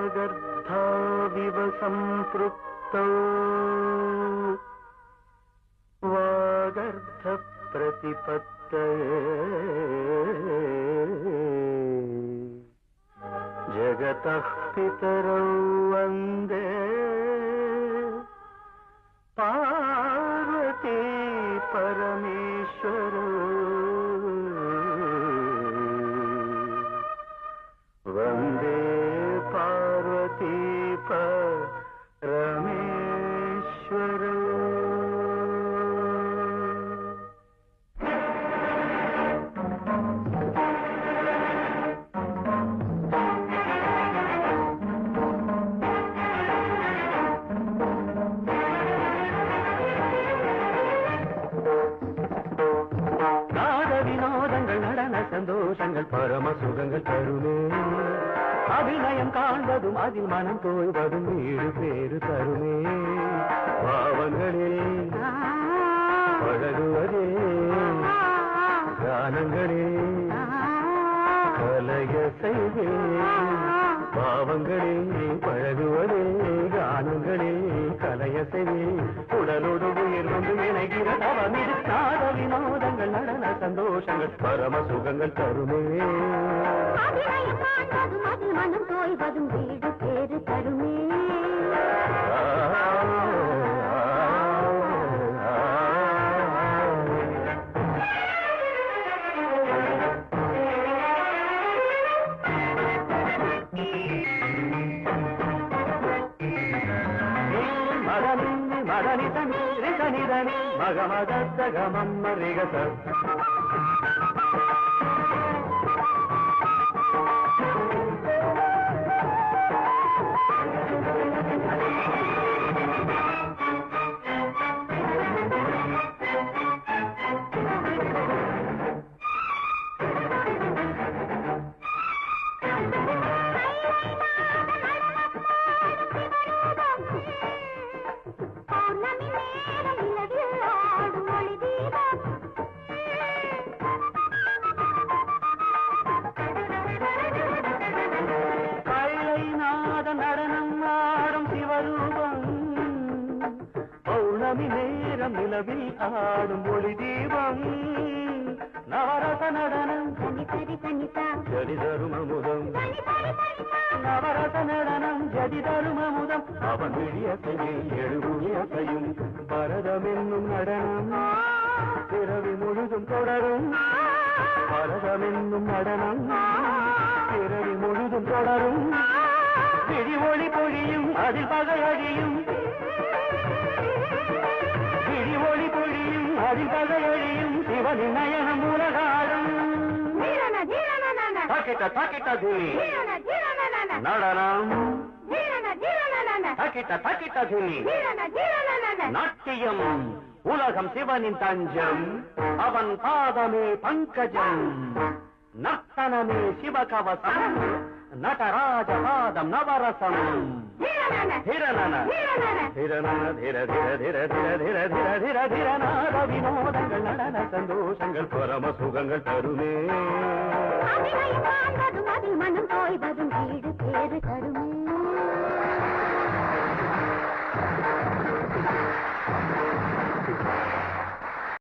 वागर्थाविव सम्पृक्तौ वागर्थप्रतिपत्तये जगतः पितरौ वंदे। சந்தோஷங்கள் பரம சுகங்கள் தருமே. அபிநயம் காண்பதும் அதில் மனம் தோய்வதும் வீடு பேரு தருமே. பாவங்களே பழகுவதே. கானங்களே கலைய செய்வே. பாவங்களே பழகுவதே. கானங்களே கலைய செய்வே உடலோடு உயிர் வந்து இணைகிற தவமிது நாட வினோதங்கள் நடன சந்தோஷங்கள் பரம சுகங்கள் தருமே மனம் தோய்வதும் வீடு பேரு தருமே. మదని మదని మగమగ రిగ నిదని మగ பௌர்ணமி நேரம் நிலவில் ஆடும் ஒளி தீபம். நவரச நடனம். ஜடி தரும் அமுதம். நவரச நடனம். தரும் அமுதம். அவன் விழியத்தையை எழுபுயத்தையும் பரதம் என்னும் நடனம். பிறவி முழுதும் தொடரும். பரதம் என்னும் நடனம். பிறவி முழுதும் தொடரும். விழி ஒளி பொழியும் அதில் பகை మణి నయన మూలగాడు తాకిట తాకిట ధూని నడనం தகிட்ட தகிட்ட துணி. நாட்டியம். உலகம் சிவனின் தஞ்சம். அவன் பாதமே பங்கஜம். நர்த்தனமே சிவகவசம். நடராஜ பாதம் நவரசம். வினோதங்கள் நடன சந்தோஷங்கள் பரம சுகங்கள் தருமே. மனம் போய்வதும் வீடு பேரு தருமே.